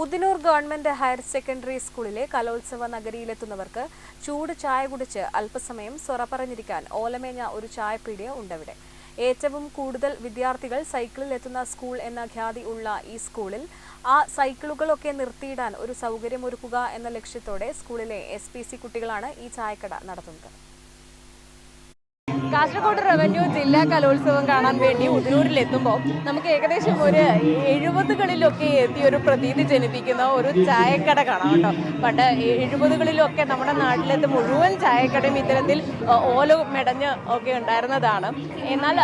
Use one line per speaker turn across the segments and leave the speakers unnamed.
Udinur government higher secondary സ്കൂളിലെ കലോത്സവ നഗരിയിലെത്തുന്നവർക്ക് ചൂട് ചായ കുടിച്ച് അല്പസമയം സൊറ പറഞ്ഞിരിക്കാൻ ഓലമേഞ്ഞ ഒരു ചായപ്പീടിയ ഉണ്ടവിടെ. ഏറ്റവും കൂടുതൽ വിദ്യാർത്ഥികൾ സൈക്കിളിൽ എത്തുന്ന സ്കൂൾ എന്ന ഖ്യാതി ഉള്ള ഈ സ്കൂളിൽ ആ സൈക്കിളുകളൊക്കെ നിർത്തിയിടാൻ ഒരു സൗകര്യമൊരുക്കുക എന്ന ലക്ഷ്യത്തോടെ സ്കൂളിലെ എസ് കുട്ടികളാണ് ഈ ചായക്കട നടത്തുന്നത്.
കാസർഗോഡ് റവന്യൂ ജില്ലാ കലോത്സവം കാണാൻ വേണ്ടി ഉദൂരിൽ എത്തുമ്പോൾ നമുക്ക് ഏകദേശം ഒരു എഴുപതുകളിലൊക്കെ എത്തിയ ഒരു പ്രതീതി ജനിപ്പിക്കുന്ന ഒരു ചായക്കട കാണാം കേട്ടോ. പണ്ട് എഴുപതുകളിലൊക്കെ നമ്മുടെ നാട്ടിലത്തെ മുഴുവൻ ചായക്കടയും ഇത്തരത്തിൽ ഓല മെടഞ്ഞ് ഒക്കെ ഉണ്ടായിരുന്നതാണ്. എന്നാൽ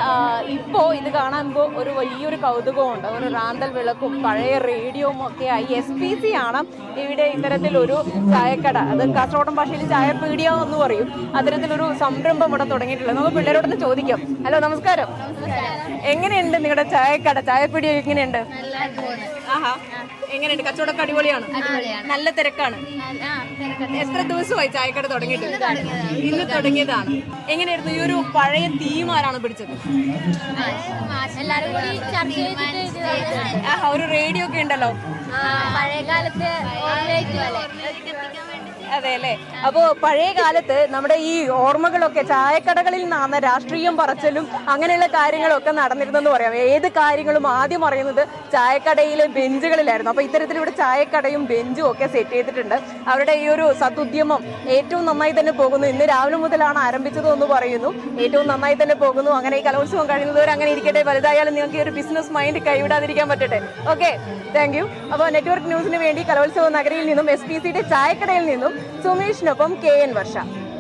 ഇപ്പോൾ ഇത് കാണുമ്പോൾ ഒരു വലിയൊരു കൗതുകമുണ്ട്. ഒരു റാന്തൽ വിളക്കും പഴയ റേഡിയോവും ഒക്കെ ആയി. എസ് പി സി ആണ് ഇവിടെ ഇത്തരത്തിലൊരു ചായക്കട. അത് കാസർഗോഡൻ ഭാഷയിൽ ചായ ചായപ്പീടിയ എന്ന് പറയും. അത്തരത്തിലൊരു സംരംഭം ഇവിടെ തുടങ്ങിയിട്ടുള്ളത്. പിള്ളേരോടൊന്ന് ചോദിക്കാം. ഹലോ നമസ്കാരം. എങ്ങനെയുണ്ട് നിങ്ങളുടെ ചായക്കട? ചായപ്പൊടി എങ്ങനെയുണ്ട്? ആഹാ എങ്ങനെയുണ്ട്? കച്ചവടമൊക്കെ അടിപൊളിയാണ്? നല്ല തിരക്കാണ്? എത്ര ദിവസമായി ചായക്കട തുടങ്ങിയിട്ട്? ഇന്ന് തുടങ്ങിയതാണ്. എങ്ങനെയായിരുന്നു? ഈ ഒരു പഴയ തീം ആരാണ് പിടിച്ചത്. ആഹാ ഒരു റേഡിയോ ഒക്കെ ഉണ്ടല്ലോ?
ആ,
അതെ അല്ലേ അപ്പോ പഴയ കാലത്ത് നമ്മുടെ ഈ ഓർമ്മകളൊക്കെ ചായക്കടകളിൽ നിന്നാണ് രാഷ്ട്രീയം പറച്ചലും അങ്ങനെയുള്ള കാര്യങ്ങളൊക്കെ നടന്നിരുന്നെന്ന് പറയാം. ഏത് കാര്യങ്ങളും ആദ്യം അറിയുന്നത് ചായക്കടയിലെ ബെഞ്ചുകളിലായിരുന്നു. അപ്പൊ ഇത്തരത്തിൽ ഇവിടെ ചായക്കടയും ബെഞ്ചും ഒക്കെ സെറ്റ് ചെയ്തിട്ടുണ്ട്. അവരുടെ ഈ ഒരു സതുദ്യമം ഏറ്റവും നന്നായി തന്നെ പോകുന്നു. ഇന്ന് രാവിലെ മുതലാണ് ആരംഭിച്ചത് എന്ന് പറയുന്നു. ഏറ്റവും നന്നായി തന്നെ പോകുന്നു. അങ്ങനെ ഈ കലോത്സവം കഴിയുന്നവർ അങ്ങനെ ഇരിക്കട്ടെ. വലുതായാലും നിങ്ങൾക്ക് ഈ ഒരു ബിസിനസ് മൈൻഡ് കൈവിടാതിരിക്കാൻ പറ്റട്ടെ. ഓക്കെ താങ്ക് യു അപ്പോൾ നെറ്റ്വർക്ക് ന്യൂസിന് വേണ്ടി കലോത്സവ നഗരിയിൽ നിന്നും എസ് പി സിയുടെ ചായക്കടയിൽ നിന്നും സുമേഷിനൊപ്പം കെ എൻ വർഷ